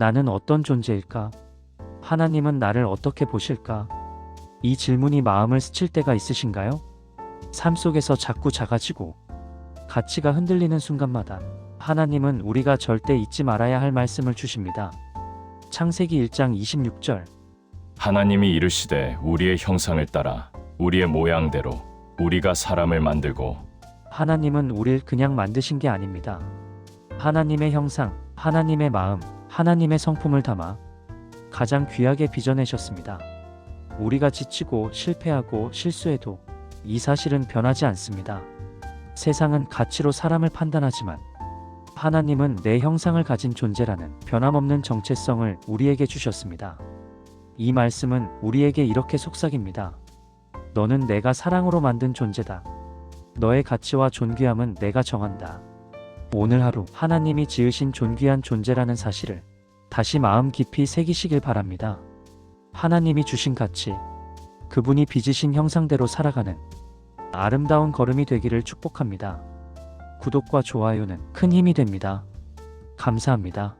나는 어떤 존재일까? 하나님은 나를 어떻게 보실까? 이 질문이 마음을 스칠 때가 있으신가요? 삶 속에서 자꾸 작아지고 가치가 흔들리는 순간마다 하나님은 우리가 절대 잊지 말아야 할 말씀을 주십니다. 창세기 1장 26절 하나님이 이르시되 우리의 형상을 따라 우리의 모양대로 우리가 사람을 만들고 하나님은 우릴 그냥 만드신 게 아닙니다. 하나님의 형상, 하나님의 마음, 하나님의 성품을 담아 가장 귀하게 빚어내셨습니다. 우리가 지치고 실패하고 실수해도 이 사실은 변하지 않습니다. 세상은 가치로 사람을 판단하지만 하나님은 내 형상을 가진 존재라는 변함없는 정체성을 우리에게 주셨습니다. 이 말씀은 우리에게 이렇게 속삭입니다. 너는 내가 사랑으로 만든 존재다. 너의 가치와 존귀함은 내가 정한다. 오늘 하루 하나님이 지으신 존귀한 존재라는 사실을 다시 마음 깊이 새기시길 바랍니다. 하나님이 주신 가치, 그분이 빚으신 형상대로 살아가는 아름다운 걸음이 되기를 축복합니다. 구독과 좋아요는 큰 힘이 됩니다. 감사합니다.